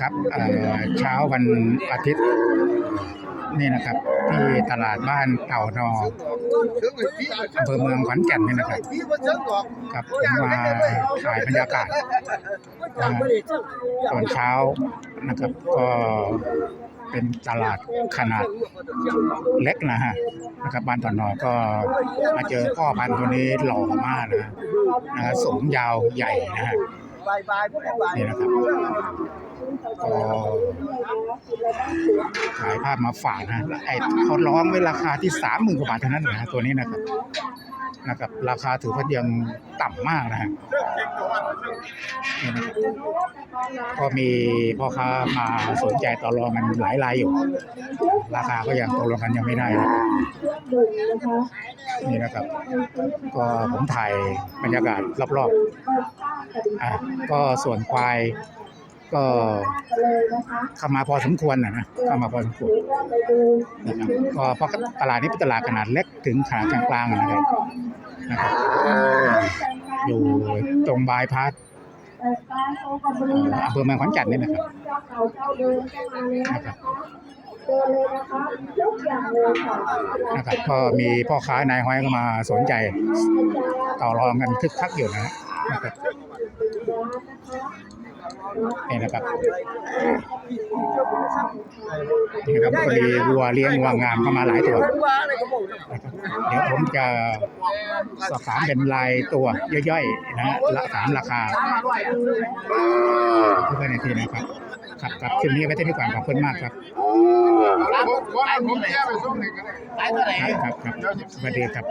ครับเช้าวันอาทิตย์นี่นะครับ ที่ตลาดบ้านเต่านออำเภอเมืองขอนแก่นนี่นะครับครับผมมาถ่ายบรรยากาศตอนเช้านะครับ ก็เป็นตลาดขนาดเล็กนะฮะนะครับบ้านตอนนอก็มาเจอพ่อพันธุ์ตัวนี้หล่อมากนะนะฮะสูงยาวใหญ่นะฮะ นี่นะครับก็ขายภาพมาฝากนะไอ้เขาร้องไว้ราคาที่สามหมื่นกว่าบาทเท่านั้นนะตัวนี้นะครับนะครับ ราคาถือว่ายังต่ำมากนะฮะ ก็มีพ่อค้ามาสนใจต่อรองกันหลายรายอยู่ ราคาก็ยังตกลงกันยังไม่ได้นะนี่นะครับ ก็ผมถ่ายบรรยากาศรอบๆอะก็ส่วนควายก็เข้ามาพอสมควรนะนะเข้ามาพอสมควรนะครับก็เพราะตลาดนี้เป็นตลาดขนาดเล็กถึงขนาดกลางๆนะครับนะครับ อยู่ตรงบายพาสเอ่ออำเภอเมืองขอนแก่นนี่นะครับนะครับนะครับก็มีพ่อค้านายห้อยก็มาสนใจต่อรองกันคึกคักอยู่นะฮะนะครับ นี่นะครับนี่นะครับพอดีวัวเลี้ยงวัวงามเข้ามาหลายตัวนะครับเดี๋ยวผมจะสอบถามเป็นรายตัวย่อยๆนะฮะละถามราคาเพื่อนในทีนะครับครับครับคลิปนี้ไว้ที่นี่ก่อนขอบคุณมากครับผมผมผมแก้ไปส่งหนึ่งก็ได้ครับครับครับสวัสดีครับ